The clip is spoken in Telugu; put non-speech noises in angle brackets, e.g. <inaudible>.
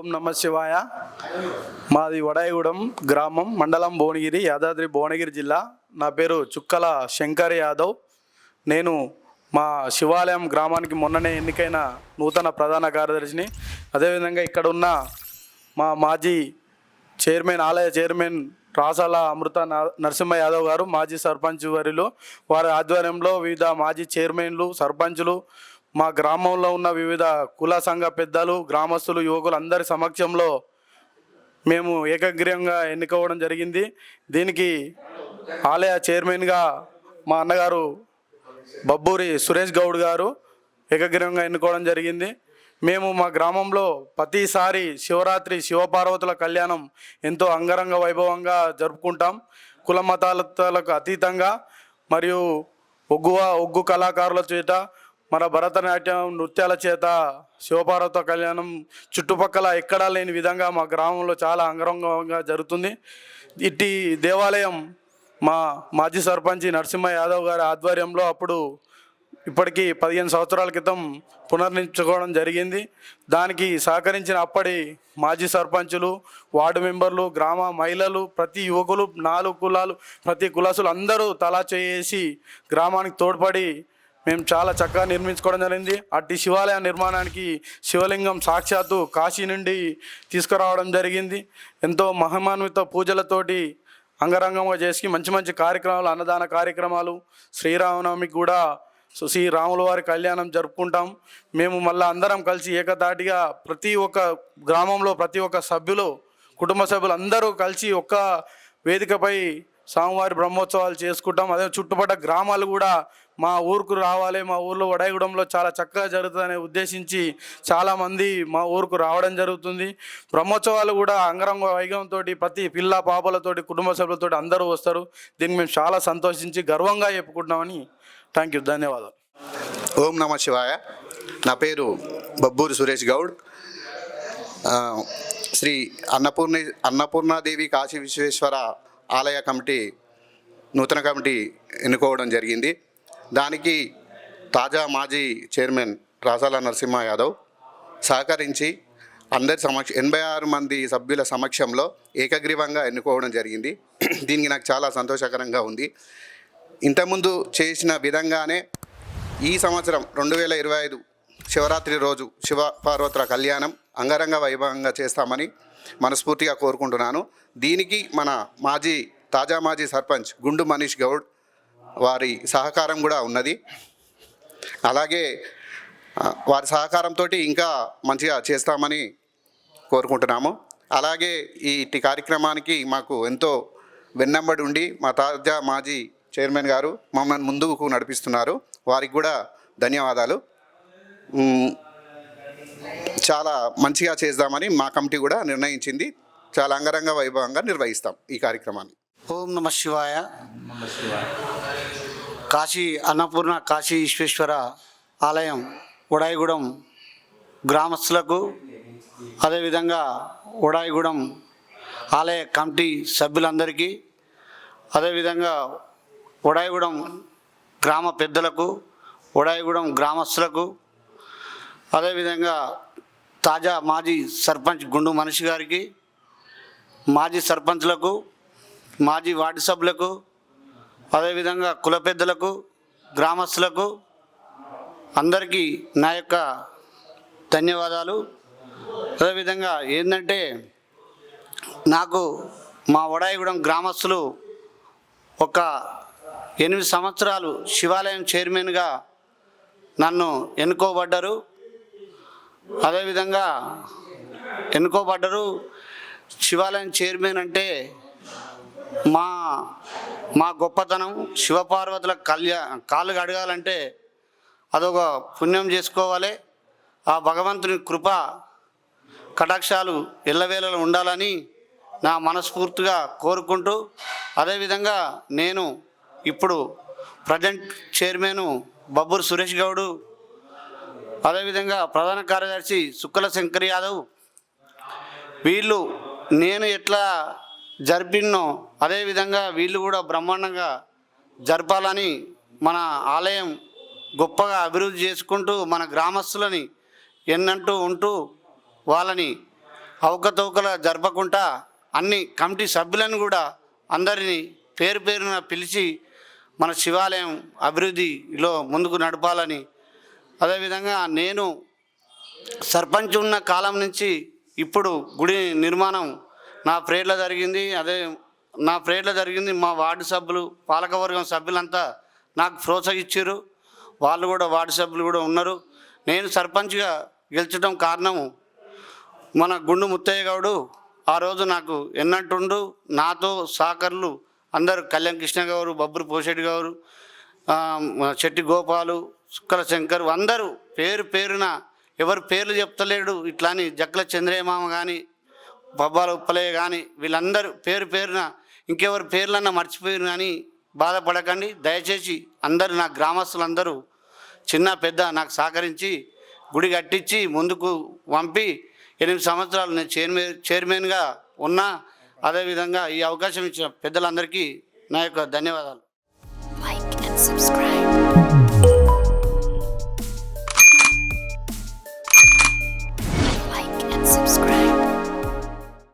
ఓం నమ శివాయ. మాది వడాయిగూడెం గ్రామం మండలం భువనగిరి యాదాద్రి భువనగిరి జిల్లా. నా పేరు చుక్కల శంకర్ యాదవ్. నేను మా శివాలయం గ్రామానికి మొన్ననే ఎన్నికైన నూతన ప్రధాన కార్యదర్శిని. అదేవిధంగా ఇక్కడ ఉన్న మా మాజీ చైర్మన్ ఆలయ చైర్మన్ రాసాల అమృత నరసింహ యాదవ్ గారు మాజీ సర్పంచ్ వారిలో వారి ఆధ్వర్యంలో వివిధ మాజీ చైర్మన్లు సర్పంచులు మా గ్రామంలో ఉన్న వివిధ కుల సంఘ పెద్దలు గ్రామస్తులు యువకులు అందరి సమక్షంలో మేము ఏకగ్రీయంగా ఎన్నుకోవడం జరిగింది. దీనికి ఆలయ చైర్మన్గా మా అన్నగారు బబ్బూరి సురేష్ గౌడ్ గారు ఏకగ్రీయంగా ఎన్నుకోవడం జరిగింది. మేము మా గ్రామంలో ప్రతిసారి శివరాత్రి శివపార్వతుల కళ్యాణం ఎంతో అంగరంగ వైభవంగా జరుపుకుంటాం. కుల మతాలకు అతీతంగా మరియు ఒగ్గువ ఒగ్గు కళాకారుల చేత మన భరతనాట్యం నృత్యాల చేత శివపార్వత కళ్యాణం చుట్టుపక్కల ఎక్కడా లేని విధంగా మా గ్రామంలో చాలా అంగరంగంగా జరుగుతుంది. ఇట్టి దేవాలయం మా మాజీ సర్పంచ్ నరసింహ యాదవ్ గారి ఆధ్వర్యంలో అప్పుడు ఇప్పటికీ పదిహేను సంవత్సరాల క్రితం పునర్నించుకోవడం జరిగింది. దానికి సహకరించిన అప్పటి మాజీ సర్పంచులు వార్డు మెంబర్లు గ్రామ మహిళలు ప్రతి యువకులు నాలుగు కులాలు ప్రతి కులాసులు అందరూ తలా చేసి గ్రామానికి తోడ్పడి మేము చాలా చక్కగా నిర్మించుకోవడం జరిగింది. అట్టి శివాలయ నిర్మాణానికి శివలింగం సాక్షాత్తు కాశీ నుండి తీసుకురావడం జరిగింది. ఎంతో మహిమాన్విత పూజలతోటి అంగరంగంగా చేసి మంచి మంచి కార్యక్రమాలు అన్నదాన కార్యక్రమాలు శ్రీరామనవమికి కూడా సో శ్రీ రాముల వారి కళ్యాణం జరుపుకుంటాం. మేము మళ్ళీ అందరం కలిసి ఏకతాటిగా ప్రతి ఒక్క గ్రామంలో ప్రతి ఒక్క సభ్యులు కుటుంబ సభ్యులు అందరూ కలిసి ఒక్క వేదికపై స్వామివారి బ్రహ్మోత్సవాలు చేసుకుంటాం. అదే చుట్టుపక్కల గ్రామాలు కూడా మా ఊరుకు రావాలి మా ఊర్లో వడాయిగూడెంలో చాలా చక్కగా జరుగుతుందని ఉద్దేశించి చాలామంది మా ఊరుకు రావడం జరుగుతుంది. బ్రహ్మోత్సవాలు కూడా అంగరంగ వైభవంతో ప్రతి పిల్ల పాపలతోటి కుటుంబ సభ్యులతోటి అందరూ వస్తారు. దీనికి మేము చాలా సంతోషించి గర్వంగా చెప్పుకుంటున్నామని థ్యాంక్ యూ ధన్యవాదాలు. ఓం నమ శివాయ. నా పేరు బబ్బూరి సురేష్ గౌడ్. శ్రీ అన్నపూర్ణ అన్నపూర్ణాదేవి కాశీ విశ్వేశ్వర ఆలయ కమిటీ నూతన కమిటీ ఎన్నుకోవడం జరిగింది. దానికి తాజా మాజీ చైర్మన్ రాసాల నరసింహ యాదవ్ సహకరించి అందరి సమక్ష ఎనభై ఆరు మంది సభ్యుల సమక్షంలో ఏకగ్రీవంగా ఎన్నుకోవడం జరిగింది. <clears throat> దీనికి నాకు చాలా సంతోషకరంగా ఉంది. ఇంతకుముందు చేసిన విధంగానే ఈ సంవత్సరం రెండు వేల ఇరవై ఐదు శివరాత్రి రోజు శివ పార్వతుల కళ్యాణం అంగరంగ వైభవంగా చేస్తామని మనస్ఫూర్తిగా కోరుకుంటున్నాను. దీనికి మన మాజీ తాజా మాజీ సర్పంచ్ గుండు మనీష్ గౌడ్ వారి సహకారం కూడా ఉన్నది. అలాగే వారి సహకారంతో ఇంకా మంచిగా చేస్తామని కోరుకుంటున్నాము. అలాగే ఈ ఇట్టి కార్యక్రమానికి మాకు ఎంతో వెన్నంబడి ఉండి మా తాజా మాజీ చైర్మన్ గారు మమ్మల్ని ముందుకు నడిపిస్తున్నారు. వారికి కూడా ధన్యవాదాలు. చాలా మంచిగా చేద్దామని మా కమిటీ కూడా నిర్ణయించింది. చాలా అంగరంగ వైభవంగా నిర్వహిస్తాం ఈ కార్యక్రమాన్ని. ఓం నమ శివాయ. కాశీ అన్నపూర్ణ కాశీ విశ్వేశ్వర ఆలయం ఉడాయిగూడెం గ్రామస్తులకు అదేవిధంగా ఉడాయిగూడెం ఆలయ కమిటీ సభ్యులందరికీ అదేవిధంగా ఉడాయిగూడెం గ్రామ పెద్దలకు ఉడాయిగూడెం గ్రామస్తులకు అదేవిధంగా తాజా మాజీ సర్పంచ్ గుండు మనిషి గారికి మాజీ సర్పంచ్లకు మాజీ వార్డు సభ్యులకు అదేవిధంగా కుల పెద్దలకు గ్రామస్తులకు అందరికీ నా యొక్క ధన్యవాదాలు. అదేవిధంగా ఏంటంటే నాకు మా వడాయిగూడెం గ్రామస్తులు ఒక ఎనిమిది సంవత్సరాలు శివాలయం చైర్మన్గా నన్ను ఎన్నుకోబడ్డారు. అదేవిధంగా ఎన్నుకోబడ్డరు శివాలయం చైర్మన్ అంటే మా మా గొప్పతనం శివపార్వతుల కళ్యా కాళ్ళు అడగాలంటే అదొక పుణ్యం చేసుకోవాలి. ఆ భగవంతుని కృప కటాక్షాలు ఎల్లవేళలో ఉండాలని నా మనస్ఫూర్తిగా కోరుకుంటూ అదేవిధంగా నేను ఇప్పుడు ప్రజెంట్ చైర్మన్ బబ్బూర్ సురేష్ గౌడు అదేవిధంగా ప్రధాన కార్యదర్శి సుక్కల శంకర్ యాదవ్. వీళ్ళు నేను ఎట్లా జరిపిండో అదేవిధంగా వీళ్ళు కూడా బ్రహ్మాండంగా జరపాలని మన ఆలయం గొప్పగా అభివృద్ధి చేసుకుంటూ మన గ్రామస్తులని ఎన్నంటూ ఉంటూ వాళ్ళని అవకతవకల జరపకుండా అన్ని కమిటీ సభ్యులను కూడా అందరినీ పేరు పేరున పిలిచి మన శివాలయం అభివృద్ధిలో ముందుకు నడపాలని. అదేవిధంగా నేను సర్పంచ్ ఉన్న కాలం నుంచి ఇప్పుడు గుడి నిర్మాణం నా ప్రేర్లో జరిగింది అదే నా ప్రేర్లో జరిగింది మా వార్డు సభ్యులు పాలకవర్గం సభ్యులంతా నాకు ప్రోత్సహించారు. వాళ్ళు కూడా వార్డు సభ్యులు కూడా ఉన్నారు. నేను సర్పంచ్గా గెలిచడం కారణము మన గుండు ముత్తయ్య గౌడు ఆ రోజు నాకు ఎన్నట్టుండు నాతో సాకర్లు అందరు కళ్యాణ్ కృష్ణ గారు బొబ్బరు పోషెట్టి గారు చెట్టి గోపాలు సుక్కల శంకర్ అందరూ పేరు పేరున ఎవరు పేర్లు చెప్తలేడు ఇట్లా అని జక్కల చంద్రయ్య మామ కానీ బొబ్బాల ఉప్పలే కానీ వీళ్ళందరూ పేరు పేరున ఇంకెవరి పేర్లన్నా మర్చిపోయారు కానీ బాధపడకండి. దయచేసి అందరు నా గ్రామస్తులందరూ చిన్న పెద్ద నాకు సహకరించి గుడి కట్టించి ముందుకు పంపి ఎనిమిది సంవత్సరాలు నేను చైర్మన్ చైర్మన్గా ఉన్నా అదేవిధంగా ఈ అవకాశం ఇచ్చిన పెద్దలందరికీ నా యొక్క ధన్యవాదాలు. Like and subscribe